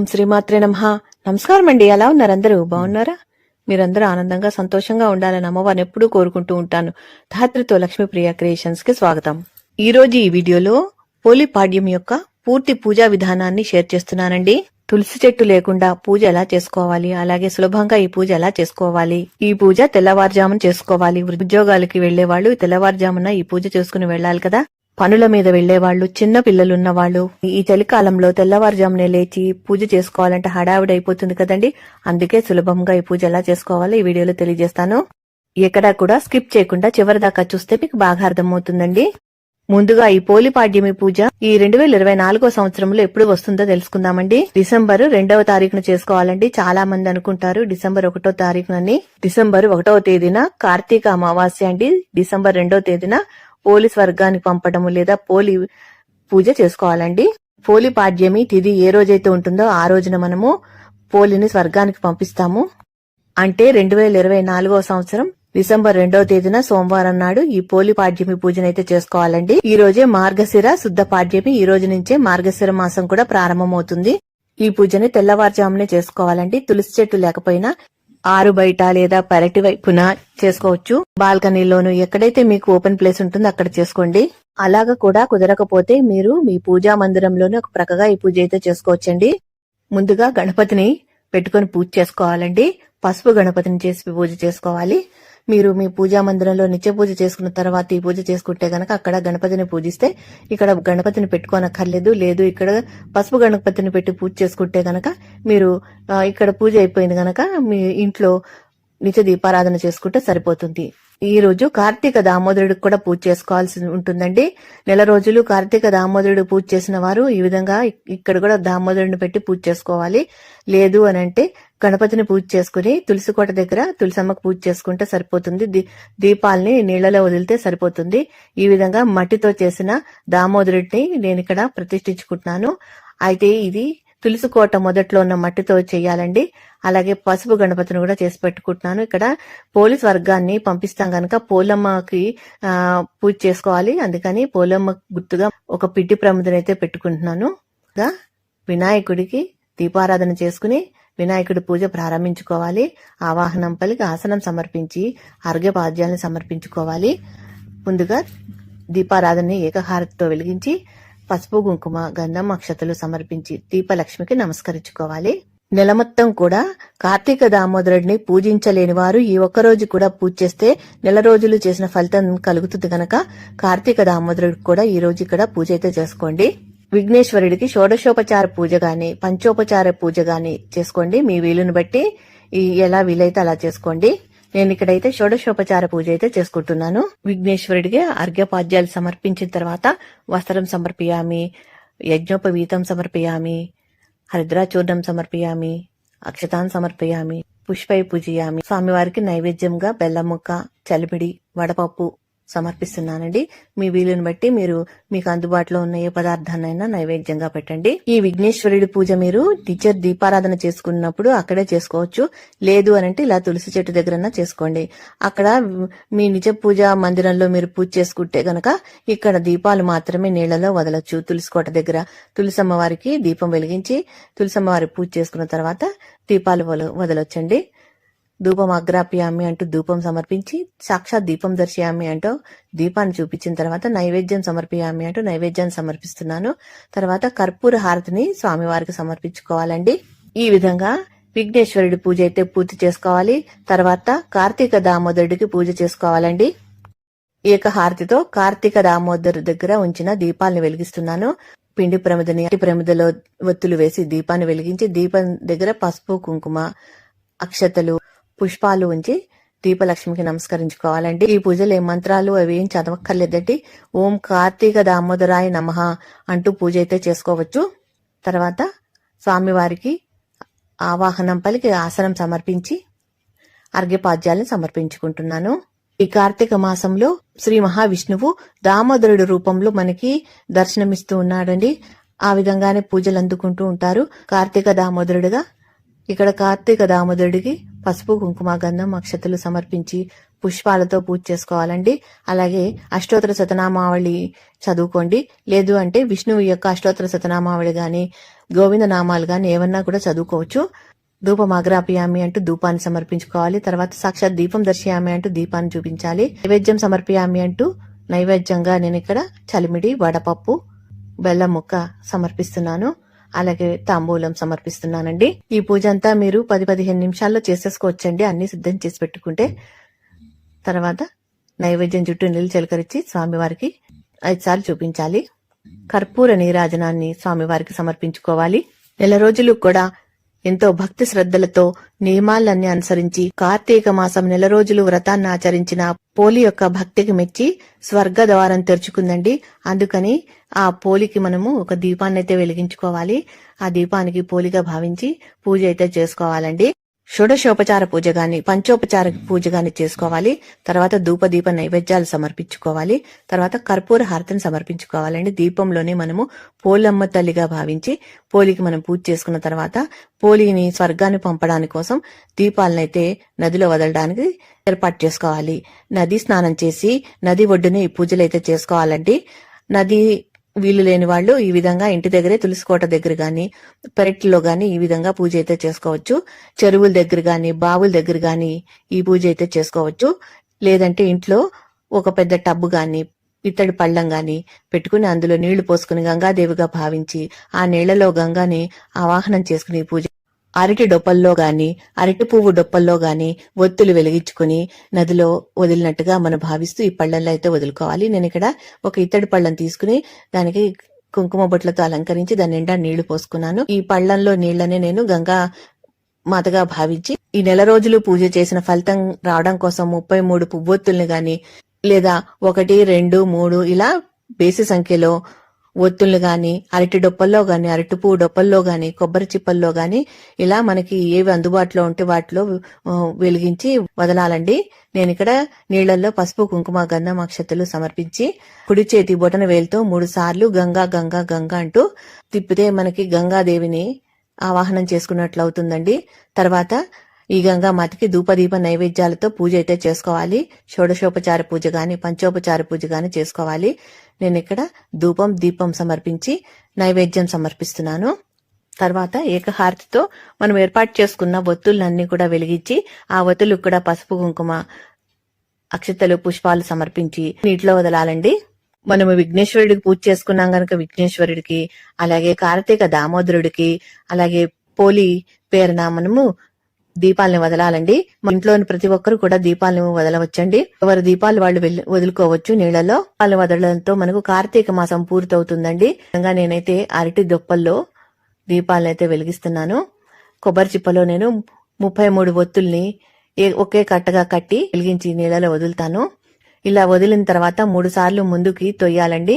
ఓం శ్రీమాత్రే నమః. నమస్కారం అండి. ఎలా ఉన్నారు అందరూ? బాగున్నారా? మీరందరూ ఆనందంగా సంతోషంగా ఉండాలని అమ్మవారిని ఎప్పుడూ కోరుకుంటూ ఉంటాను. ధాత్రితో లక్ష్మీప్రియ క్రియేషన్స్కి స్వాగతం. ఈ రోజు ఈ వీడియోలో పోలి పాడ్యం యొక్క పూర్తి పూజా విధానాన్ని షేర్ చేస్తున్నానండి. తులసి చెట్టు లేకుండా పూజ ఎలా చేసుకోవాలి? అలాగే సులభంగా ఈ పూజ ఎలా చేసుకోవాలి? ఈ పూజ తెల్లవారుజామున చేసుకోవాలి. ఉద్యోగాలకి వెళ్ళే వాళ్ళు తెల్లవారుజామున ఈ పూజ చేసుకుని వెళ్ళాలి కదా. పనుల మీద వెళ్ళేవాళ్ళు చిన్న పిల్లలున్న వాళ్ళు ఈ చలికాలంలో తెల్లవారుజామునే లేచి పూజ చేసుకోవాలంటే హడావిడి అయిపోతుంది కదండి. అందుకే సులభంగా ఈ పూజ ఎలా చేసుకోవాలో ఈ వీడియోలో తెలియజేస్తాను. ఎక్కడా కూడా స్కిప్ చేయకుండా చివరి దాకా చూస్తే మీకు బాగా అర్థమవుతుందండి. ముందుగా ఈ పోలిపాడ్యమి పూజ ఈ రెండు వేల ఇరవై నాలుగో సంవత్సరంలో ఎప్పుడు వస్తుందో తెలుసుకుందామండి. డిసెంబర్ రెండవ తారీఖున చేసుకోవాలండి. చాలా మంది అనుకుంటారు డిసెంబర్ ఒకటో తారీఖునని. డిసెంబర్ ఒకటవ తేదీన కార్తీక అమావాస్య అండి. డిసెంబర్ రెండవ తేదీన పోలి వర్గానికి పంపడము లేదా పోలి పూజ చేసుకోవాలండి. పోలి పాడ్యమి తిది ఏ రోజైతే ఉంటుందో ఆ రోజున మనము పోలిని స్వర్గానికి పంపిస్తాము. అంటే రెండు వేల ఇరవై నాలుగో సంవత్సరం డిసెంబర్ రెండవ తేదీన సోమవారం నాడు ఈ పోలి పాడ్యమి పూజనైతే చేసుకోవాలండి. ఈ రోజే మార్గశిర శుద్ధ పాడ్యమి. ఈ రోజు నుంచే మార్గశిర మాసం కూడా ప్రారంభమవుతుంది. ఈ పూజని తెల్లవారుజామునే చేసుకోవాలండి. తులసి చెట్టు లేకపోయినా ఆరు బయట లేదా పెరటి వైపున చేసుకోవచ్చు. బాల్కనీలోను ఎక్కడైతే మీకు ఓపెన్ ప్లేస్ ఉంటుందో అక్కడ చేసుకోండి. అలాగా కూడా కుదరకపోతే మీరు మీ పూజా మందిరంలోనే ఒక ప్రక్కగా ఈ పూజ అయితే చేసుకోవచ్చండి. ముందుగా గణపతిని పెట్టుకొని పూజ చేసుకోవాలండి. పసుపు గణపతిని చేసి పూజ చేసుకోవాలి. మీరు మీ పూజా మందిరంలో నిత్య పూజ చేసుకున్న తర్వాత ఈ పూజ చేసుకుంటే గనక అక్కడ గణపతిని పూజిస్తే ఇక్కడ గణపతిని పెట్టుకోనక్కర్లేదు. లేదు ఇక్కడ పసుపు గణపతిని పెట్టి పూజ చేసుకుంటే గనక మీరు ఇక్కడ పూజ అయిపోయింది గనక మీ ఇంట్లో నిత్య దీపారాధన చేసుకుంటే సరిపోతుంది. ఈ రోజు కార్తీక దామోదరుడికి కూడా పూజ చేసుకోవాల్సి ఉంటుందండి. నెల రోజులు కార్తీక దామోదరుడు పూజ చేసిన వారు ఈ విధంగా ఇక్కడ కూడా దామోదరుడిని పెట్టి పూజ చేసుకోవాలి. లేదు అని అంటే గణపతిని పూజ చేసుకుని తులసి కోట దగ్గర తులసమ్మకు పూజ చేసుకుంటే సరిపోతుంది. దీపాలని దీపాల్ని నీళ్ళలో వదిలితే సరిపోతుంది. ఈ విధంగా మట్టితో చేసిన దామోదరుడిని నేను ఇక్కడ ప్రతిష్ఠించుకుంటున్నాను. అయితే ఇది తులసి కోట మొదట్లో ఉన్న మట్టితో చేయాలండి. అలాగే పసుపు గణపతిని కూడా చేసి పెట్టుకుంటున్నాను. ఇక్కడ పోలీస్ వర్గాన్ని పంపిస్తాం కనుక పోలమ్మకి ఆ, పూజ చేసుకోవాలి. అందుకని పోలమ్మ గుర్తుగా ఒక పిట్టి ప్రముదని అయితే పెట్టుకుంటున్నాను వినాయకుడికి దీపారాధన చేసుకుని వినాయకుడి పూజ ప్రారంభించుకోవాలి. ఆవాహనం పలికి ఆసనం సమర్పించి అర్ఘ్యపాద్యాలను సమర్పించుకోవాలి. ముందుగా దీపారాధనని ఏకహారతితో వెలిగించి పసుపు కుంకుమ గంధం అక్షతలు సమర్పించి దీపలక్ష్మికి నమస్కరించుకోవాలి. నెల మొత్తం కూడా కార్తీక దామోదరుడిని పూజించలేని వారు ఈ ఒక్క రోజు కూడా పూజ చేస్తే నెల రోజులు చేసిన ఫలితం కలుగుతుంది గనక కార్తీక దామోదరుడికి కూడా ఈ రోజు ఇక్కడ పూజ అయితే చేసుకోండి. విఘ్నేశ్వరుడికి షోడశోపచార పూజ గాని పంచోపచార పూజ గాని చేసుకోండి. మీ వీలుని బట్టి ఎలా వీలైతే అలా చేసుకోండి. నేను ఇక్కడైతే షోడశోపచార పూజ అయితే చేసుకుంటున్నాను. విఘ్నేశ్వరుడికి అర్ఘ్యపాద్యాలు సమర్పించిన తర్వాత వస్త్రం సమర్పియామి యజ్ఞోపవీతం సమర్పియామి హరిద్రాచూర్ణం సమర్పియామి అక్షతాన్ సమర్పయామి పుష్పై పూజయామి. స్వామివారికి నైవేద్యంగా బెల్లముక్క చలిమిడి వడపప్పు సమర్పిస్తున్నానండి. మీ వీలుని బట్టి మీరు మీకు అందుబాటులో ఉన్న ఏ పదార్థాన్నైనా నైవేద్యంగా పెట్టండి. ఈ విఘ్నేశ్వరుడి పూజ మీరు టీచర్ దీపారాధన చేసుకున్నప్పుడు అక్కడే చేసుకోవచ్చు. లేదు అనంటే ఇలా తులసి చెట్టు దగ్గర చేసుకోండి. అక్కడ మీ నిజ పూజ మందిరంలో మీరు పూజ చేసుకుంటే గనక ఇక్కడ దీపాలు మాత్రమే నీళ్ళలో వదలొచ్చు. తులసి కోట దగ్గర తులసమ్మవారికి దీపం వెలిగించి తులసమ్మవారి పూజ చేసుకున్న తర్వాత దీపాలు వల- వదలొచ్చండి. ధూపం అగ్రాప్యామి అంటూ ధూపం సమర్పించి సాక్షాత్ దీపం దర్శయామి అంటూ దీపాన్ని చూపించిన తర్వాత నైవేద్యం సమర్పయామి అంటూ నైవేద్యాన్ని సమర్పిస్తున్నాను. తర్వాత కర్పూర హారతిని స్వామివారికి సమర్పించుకోవాలండి. ఈ విధంగా విఘ్నేశ్వరుడి పూజ అయితే పూర్తి చేసుకోవాలి. తర్వాత కార్తీక దామోదరుడికి పూజ చేసుకోవాలండి. ఏకహారతితో కార్తీక దామోదరు దగ్గర ఉంచిన దీపాలను వెలిగిస్తున్నాను. పిండి ప్రమిదని అట్టి ప్రమిదలో ఒత్తులు వేసి దీపాన్ని వెలిగించి దీపం దగ్గర పసుపు కుంకుమ అక్షతలు పుష్పాలు ఉంచి దీపలక్ష్మికి నమస్కరించుకోవాలండి. ఈ పూజలు ఏ మంత్రాలు అవి ఏం చదవక్కర్లేదండి. ఓం కార్తీక దామోదరాయ నమః అంటూ పూజ అయితే చేసుకోవచ్చు. తర్వాత స్వామివారికి ఆవాహనం పలికి ఆసనం సమర్పించి అర్ఘ్యపాద్యాలను సమర్పించుకుంటున్నాను. ఈ కార్తీక మాసంలో శ్రీ మహావిష్ణువు దామోదరుడు రూపంలో మనకి దర్శనమిస్తూ ఉన్నాడండి. ఆ విధంగానే పూజలు అందుకుంటూ ఉంటారు. కార్తీక దామోదరుడుగా ఇక్కడ కార్తీక దామోదరుడికి పసుపు కుంకుమ గంధం అక్షతలు సమర్పించి పుష్పాలతో పూజ చేసుకోవాలండి. అలాగే అష్టోత్తర శతనామావళి చదువుకోండి. లేదు అంటే విష్ణువు యొక్క అష్టోత్తర శతనామావళి గాని గోవింద నామాలు గాని ఏమన్నా కూడా చదువుకోవచ్చు. ధూపమాగ్రాపియామి అంటూ ధూపాన్ని సమర్పించుకోవాలి. తర్వాత సాక్షాత్ దీపం దర్శయామి అంటూ దీపాన్ని చూపించాలి. నైవేద్యం సమర్పయామి అంటూ నైవేద్యంగా నేను ఇక్కడ చలిమిడి వడపప్పు బెల్లం ముక్క సమర్పిస్తున్నాను. అలాగే తాంబూలం సమర్పిస్తున్నానండి. ఈ పూజ అంతా మీరు పది పదిహేను నిమిషాల్లో చేసేసుకోవచ్చండి. అన్ని సిద్ధం చేసి పెట్టుకుంటే తర్వాత నైవేద్యం చుట్టూ నీళ్ళు చిలకరించి స్వామివారికి ఐదు సార్లు చూపించాలి. కర్పూర నీరాజనాన్ని స్వామివారికి సమర్పించుకోవాలి. నెల రోజులు కూడా ఎంతో భక్తి శ్రద్ధలతో నియమాలన్నీ అనుసరించి కార్తీక మాసం నెల రోజులు వ్రతాన్ని ఆచరించిన పోలి యొక్క భక్తికి మెచ్చి స్వర్గ ద్వారం తెరుచుకుందండి. అందుకని ఆ పోలికి మనము ఒక దీపాన్ని అయితే వెలిగించుకోవాలి. ఆ దీపానికి పోలిగా భావించి పూజ అయితే చేసుకోవాలండి. షోడశోపచార పూజ గాని పంచోపచార పూజ గాని చేసుకోవాలి. తర్వాత ధూప దీప నైవేద్యాలు సమర్పించుకోవాలి. తర్వాత కర్పూర హారతిని సమర్పించుకోవాలండి దీపంలోనే మనము పోలమ్మ తల్లిగా భావించి పోలికి మనం పూజ చేసుకున్న తర్వాత పోలిని స్వర్గాన్ని పంపడానికి కోసం దీపాలనైతే నదిలో వదలడానికి ఏర్పాటు చేసుకోవాలి. నది స్నానం చేసి నది ఒడ్డుని ఈ పూజలు అయితే చేసుకోవాలండి. నది వీలు లేని వాళ్ళు ఈ విధంగా ఇంటి దగ్గరే తులసి కోట దగ్గర గాని పెరట్లో గాని ఈ విధంగా పూజ అయితే చేసుకోవచ్చు. చెరువుల దగ్గర గాని బావుల దగ్గర గాని ఈ పూజ అయితే చేసుకోవచ్చు. లేదంటే ఇంట్లో ఒక పెద్ద టబ్బు గాని ఇత్తడి పళ్ళం గాని పెట్టుకుని అందులో నీళ్ళు పోసుకుని గంగాదేవిగా భావించి ఆ నీళ్ళలో గంగాని ఆవాహనం చేసుకుని పూజ అరటి డొప్పల్లో గాని అరటి పువ్వు డొప్పల్లో గాని ఒత్తులు వెలిగించుకుని నదిలో వదిలినట్టుగా మనం భావిస్తూ ఈ పళ్ళల్లో అయితే వదులుకోవాలి. నేను ఇక్కడ ఒక ఇత్తడి పళ్ళను తీసుకుని దానికి కుంకుమ బొట్లతో అలంకరించి దాని నిండా నీళ్ళు పోసుకున్నాను. ఈ పళ్ళంలో నీళ్ళనే నేను గంగా మాతగా భావించి ఈ నెల రోజులు పూజ చేసిన ఫలితం రావడం కోసం ముప్పై మూడు పువ్వొత్తుల్ని గాని లేదా ఒకటి రెండు మూడు ఇలా బేసి సంఖ్యలో ఒత్తులు గాని అరటి డొప్పల్లో గాని అరటి పువ్వు డొప్పల్లో గాని కొబ్బరి చిప్పల్లో గాని ఇలా మనకి ఏవి అందుబాటులో ఉంటే వాటిలో వెలిగించి వదలాలండి. నేను ఇక్కడ నీళ్ళలో పసుపు కుంకుమ గంధం అక్షతలు సమర్పించి కుడి చేతి బొటన వేలుతో మూడు సార్లు గంగా గంగా గంగా అంటూ తిప్పితే మనకి గంగాదేవిని ఆవాహనం చేసుకున్నట్లు అవుతుందండి. తర్వాత ఈ గంగా మాతకి ధూపదీప నైవేద్యాలతో పూజ అయితే చేసుకోవాలి. షోడశోపచార పూజ గాని పంచోపచార పూజ గాని చేసుకోవాలి. నేను ఇక్కడ ధూపం దీపం సమర్పించి నైవేద్యం సమర్పిస్తున్నాను. తర్వాత ఏకహారతితో మనం ఏర్పాటు చేసుకున్న ఒత్తులన్నీ కూడా వెలిగించి ఆ ఒత్తులకు కూడా పసుపు కుంకుమ అక్షతలు పుష్పాలు సమర్పించి నీటిలో వదలాలండి. మనము విఘ్నేశ్వరుడికి పూజ చేసుకున్నాం గనక విఘ్నేశ్వరుడికి అలాగే కార్తీక దామోదరుడికి అలాగే పోలి పేరున మనము దీపాలను వదలాలండి. మా ఇంట్లోని ప్రతి ఒక్కరు కూడా దీపాలను వదలవచ్చండి. ఎవరి దీపాలు వాళ్ళు వెళ్ళి వదులుకోవచ్చు నీళ్ళలో వాళ్ళు వదలడంతో మనకు కార్తీక మాసం పూర్తవుతుందండి. నిజంగా నేనైతే అరటి దొప్పల్లో దీపాలను అయితే వెలిగిస్తున్నాను. కొబ్బరి చిప్పలో నేను ముప్పై మూడు ఒత్తుల్ని ఒకే కట్టగా కట్టి వెలిగించి నీళ్ళలో వదులుతాను. ఇలా వదిలిన తర్వాత మూడు సార్లు ముందుకి తొయ్యాలండి.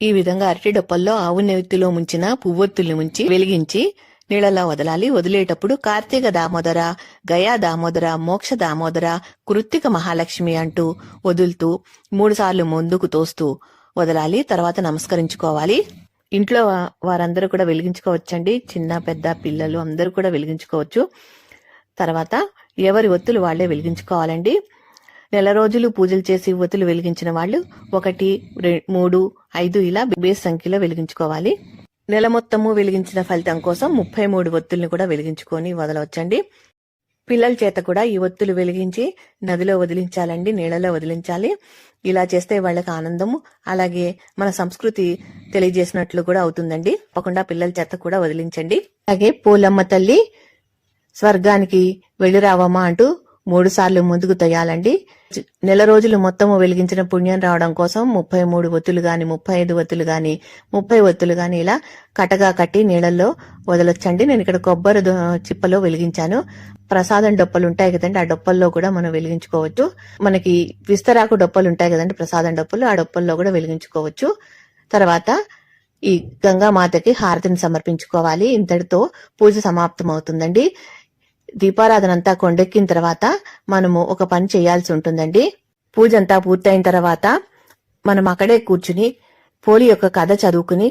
ఈ విధంగా అరటి డొప్పల్లో ఆవు నెత్తిలో ముంచిన పువ్వొత్తుల్ని ముంచి వెలిగించి నీళ్ళలో వదలాలి. వదిలేటప్పుడు కార్తీక దామోదర గయా దామోదర మోక్ష దామోదర కృత్తిక మహాలక్ష్మి అంటూ వదులుతూ మూడుసార్లు ముందుకు తోస్తూ వదలాలి. తర్వాత నమస్కరించుకోవాలి. ఇంట్లో వారందరూ కూడా వెలిగించుకోవచ్చండి. చిన్న పెద్ద పిల్లలు అందరూ కూడా వెలిగించుకోవచ్చు. తర్వాత ఎవరి ఒత్తులు వాళ్ళే వెలిగించుకోవాలండి. నెల రోజులు పూజలు చేసి ఒత్తులు వెలిగించిన వాళ్ళు ఒకటి మూడు ఐదు ఇలా బేస్ సంఖ్యలో వెలిగించుకోవాలి. నెల మొత్తము వెలిగించిన ఫలితం కోసం ముప్పై మూడు ఒత్తుల్ని కూడా వెలిగించుకొని వదలవచ్చండి. పిల్లల చేత కూడా ఈ ఒత్తులు వెలిగించి నదిలో వదిలించాలండి నీళ్ళలో వదిలించాలి. ఇలా చేస్తే వాళ్ళకి ఆనందము అలాగే మన సంస్కృతి తెలియజేసినట్లు కూడా అవుతుందండి. తప్పకుండా పిల్లల చేత కూడా వదిలించండి. అలాగే పూలమ్మ తల్లి స్వర్గానికి వెళ్ళి రావమ్మా అంటూ మూడు సార్లు ముందుకు తొయ్యాలండి నెల రోజులు మొత్తము వెలిగించిన పుణ్యం రావడం కోసం ముప్పై మూడు ఒత్తులు గాని ముప్పై ఐదు ఒత్తులు గాని ముప్పై ఒత్తులు గాని ఇలా కట్టగా కట్టి నీళ్ళల్లో వదలొచ్చండి. నేను ఇక్కడ కొబ్బరి చిప్పలో వెలిగించాను. ప్రసాదం డొప్పలు ఉంటాయి కదండి ఆ డొప్పల్లో కూడా మనం వెలిగించుకోవచ్చు. మనకి విస్తరాకు డొప్పలు ఉంటాయి కదండి ప్రసాదం డొప్పలు ఆ డొప్పల్లో కూడా వెలిగించుకోవచ్చు. తర్వాత ఈ గంగామాతకి హారతిని సమర్పించుకోవాలి. ఇంతటితో పూజ సమాప్తం అవుతుందండి దీపారాధన అంతా కొండెక్కిన తర్వాత మనము ఒక పని చేయాల్సి ఉంటుందండి. పూజ అంతా పూర్తయిన తర్వాత మనం అక్కడే కూర్చుని పోలి యొక్క కథ చదువుకుని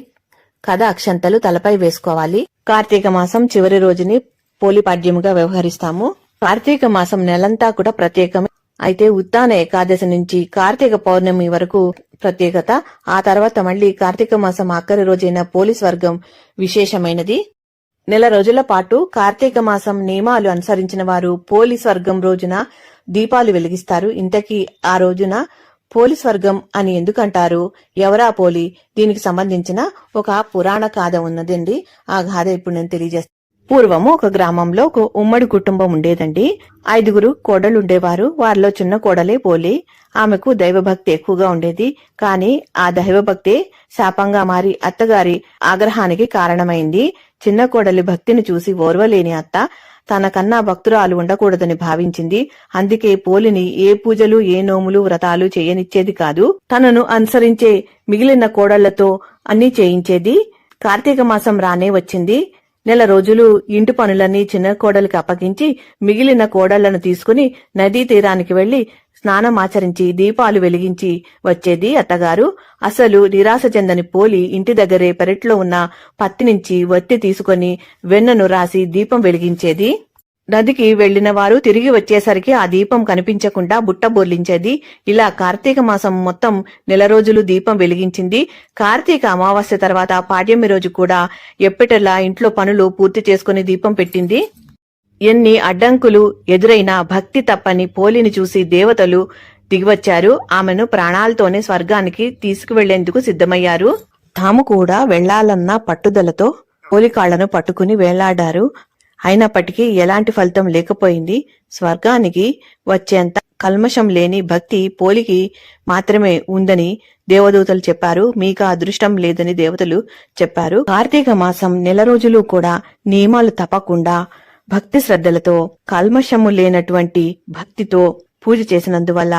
కథ అక్షంతలు తలపై వేసుకోవాలి. కార్తీక మాసం చివరి రోజుని పోలి పాడ్యముగా వ్యవహరిస్తాము. కార్తీక మాసం నెలంతా కూడా ప్రత్యేకమే. అయితే ఉత్తాన ఏకాదశి నుంచి కార్తీక పౌర్ణమి వరకు ప్రత్యేకత ఆ తర్వాత మళ్ళీ కార్తీక మాసం ఆఖరి రోజైన పోలీస్ వర్గం విశేషమైనది. నెల రోజుల పాటు కార్తీక మాసం నియమాలు అనుసరించిన వారు పోలీస్ వర్గం రోజున దీపాలు వెలిగిస్తారు. ఇంతకీ ఆ రోజున పోలీస్ వర్గం అని ఎందుకంటారు? ఎవరా పోలి? దీనికి సంబంధించిన ఒక పురాణ గాథ ఉన్నదండి. ఆ గాథ ఇప్పుడు నేను తెలియజేస్తాను పూర్వము ఒక గ్రామంలో ఒక ఉమ్మడి కుటుంబం ఉండేదండి. ఐదుగురు కోడలు ఉండేవారు. వారిలో చిన్న కోడలే పోలి. ఆమెకు దైవభక్తి ఎక్కువగా ఉండేది. కానీ ఆ దైవభక్తి శాపంగా మారి అత్తగారి ఆగ్రహానికి కారణమైంది. చిన్న కోడలి భక్తిని చూసి ఓర్వలేని అత్త తనకన్నా భక్తురాలు ఉండకూడదని భావించింది. అందుకే పోలిని ఏ పూజలు ఏ నోములు వ్రతాలు చేయనిచ్చేది కాదు. తనను అనుసరించే మిగిలిన కోడళ్ళతో అన్నీ చేయించేది. కార్తీక మాసం రానే వచ్చింది. నెల రోజులు ఇంటి పనులన్నీ చిన్న కోడలికి అప్పగించి మిగిలిన కోడళ్ళను తీసుకుని నదీ తీరానికి వెళ్ళి స్నానం ఆచరించి దీపాలు వెలిగించి వచ్చేది అత్తగారు. అసలు నిరాశ చెందని పోలి ఇంటి దగ్గరే పెరట్లో ఉన్న పత్తి నుంచి వత్తి తీసుకొని వెన్నను రాసి దీపం వెలిగించేది. నదికి వెళ్ళిన వారు తిరిగి వచ్చేసరికి ఆ దీపం కనిపించకుండా బుట్ట బొర్లించేది. ఇలా కార్తీక మాసం మొత్తం నెల రోజులు దీపం వెలిగించింది. కార్తీక అమావాస్య తర్వాత పాడ్యమి రోజు కూడా ఎప్పటిలా ఇంట్లో పనులు పూర్తి చేసుకుని దీపం పెట్టింది. ఎన్ని అడ్డంకులు ఎదురైనా భక్తి తప్పని పోలిని చూసి దేవతలు దిగివచ్చారు. ఆమెను ప్రాణాలతోనే స్వర్గానికి తీసుకువెళ్ళేందుకు సిద్ధమయ్యారు. తాము కూడా వెళ్ళాలన్న పట్టుదలతో పోలికాళ్ళను పట్టుకుని వేలాడారు. అయినప్పటికీ ఎలాంటి ఫలితం లేకపోయింది. స్వర్గానికి వచ్చేంత కల్మషం లేని భక్తి పోలికి మాత్రమే ఉందని దేవదూతలు చెప్పారు. మీకు అదృష్టం లేదని దేవతలు చెప్పారు. కార్తీక మాసం నెల రోజులు కూడా నియమాలు తప్పకుండా భక్తి శ్రద్ధలతో కల్మషము లేనటువంటి భక్తితో పూజ చేసినందువల్ల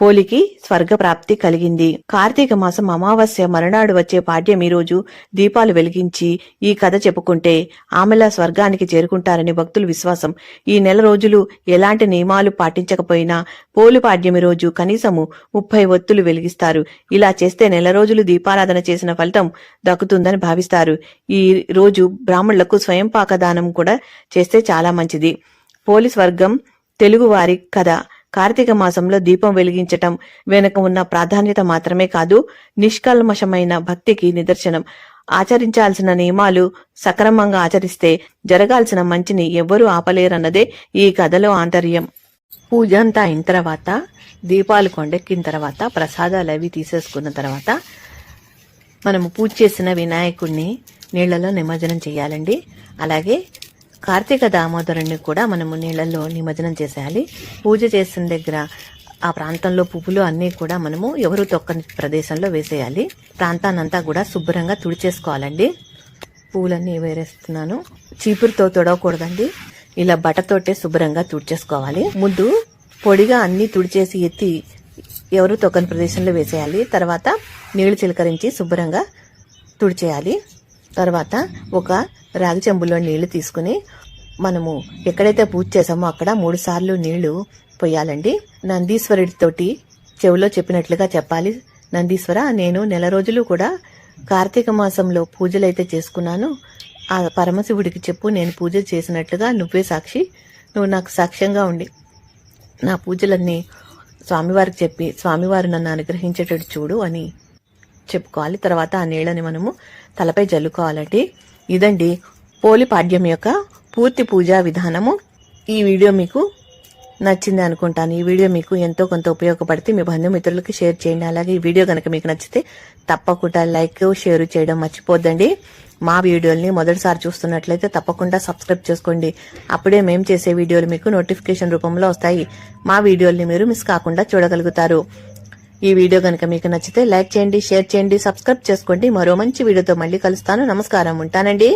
పోలికి స్వర్గప్రాప్తి కలిగింది. కార్తీక మాసం అమావాస్య మరునాడు వచ్చే పాడ్యం రోజు దీపాలు వెలిగించి ఈ కథ చెప్పుకుంటే ఆమెలా స్వర్గానికి చేరుకుంటారని భక్తుల విశ్వాసం. ఈ నెల రోజులు ఎలాంటి నియమాలు పాటించకపోయినా పోలు పాడ్యమి రోజు కనీసము ముప్పై ఒత్తులు వెలిగిస్తారు. ఇలా చేస్తే నెల రోజులు దీపారాధన చేసిన ఫలితం దక్కుతుందని భావిస్తారు. ఈ రోజు బ్రాహ్మణులకు స్వయం పాకదానం కూడా చేస్తే చాలా మంచిది. పోలీస్ వర్గం తెలుగువారి కథ. కార్తీక మాసంలో దీపం వెలిగించటం వెనుక ఉన్న ప్రాధాన్యత మాత్రమే కాదు నిష్కల్మషమైన భక్తికి నిదర్శనం. ఆచరించాల్సిన నియమాలు సక్రమంగా ఆచరిస్తే జరగాల్సిన మంచిని ఎవ్వరూ ఆపలేరన్నదే ఈ కథలో ఆంతర్యం. పూజ అంతా అయిన తర్వాత దీపాలు కొండెక్కిన తర్వాత ప్రసాదాలు అవి తీసేసుకున్న తర్వాత మనము పూజ చేసిన వినాయకుడిని నీళ్ళలో నిమజ్జనం చేయాలండి. అలాగే కార్తీక దామోదరుని కూడా మనము నీళ్ళల్లో నిమజ్జనం చేసేయాలి. పూజ చేసిన దగ్గర ఆ ప్రాంతంలో పువ్వులు అన్నీ కూడా మనము ఎవరు తొక్కని ప్రదేశంలో వేసేయాలి. ప్రాంతాన్నంతా కూడా శుభ్రంగా తుడిచేసుకోవాలండి. పూలన్నీ వేరేస్తున్నాను. చీపురుతో తొడవకూడదండి. ఇలా బట్టతోటే శుభ్రంగా తుడిచేసుకోవాలి. ముందు పొడిగా అన్నీ తుడిచేసి ఎత్తి ఎవరు తొక్కని ప్రదేశంలో వేసేయాలి. తర్వాత నీళ్ళు చిలకరించి శుభ్రంగా తుడిచేయాలి. తర్వాత ఒక రాగి చెంబులో నీళ్ళు తీసుకుని మనము ఎక్కడైతే పూజ చేసామో అక్కడ మూడు సార్లు నీళ్ళు పోయాలండి. నందీశ్వరుడితోటి చెవిలో చెప్పినట్లుగా చెప్పాలి. నందీశ్వర నేను నెల రోజులు కూడా కార్తీక మాసంలో పూజలైతే చేసుకున్నాను. ఆ పరమశివుడికి చెప్పు నేను పూజ చేసినట్లుగా నువ్వే సాక్షి. నువ్వు నాకు సాక్ష్యంగా ఉండి నా పూజలన్నీ స్వామివారికి చెప్పి స్వామివారు నన్ను అనుగ్రహించేటట్టు చూడు అని చెప్పుకోవాలి. తర్వాత ఆ నీళ్ళని మనము తలపై జల్లుకోవాలండి. ఇదండి పోలి పాడ్యం యొక్క పూర్తి పూజా విధానము. ఈ వీడియో మీకు నచ్చింది అనుకుంటాను. ఈ వీడియో మీకు ఎంతో కొంత ఉపయోగపడితే మీ బంధుమిత్రులకి షేర్ చేయండి. అలాగే ఈ వీడియో కనుక మీకు నచ్చితే తప్పకుండా లైక్ షేర్ చేయడం మర్చిపోద్దండి. మా వీడియోల్ని మొదటిసారి చూస్తున్నట్లయితే తప్పకుండా సబ్స్క్రైబ్ చేసుకోండి. అప్పుడే మేము చేసే వీడియోలు మీకు నోటిఫికేషన్ రూపంలో వస్తాయి. మా వీడియోల్ని మీరు మిస్ కాకుండా చూడగలుగుతారు. ఈ వీడియో కనుక మీకు నచ్చితే లైక్ చేయండి షేర్ చేయండి సబ్స్క్రైబ్ చేసుకోండి. మరో మంచి వీడియోతో మళ్ళీ కలుస్తాను. నమస్కారం. ఉంటానండి.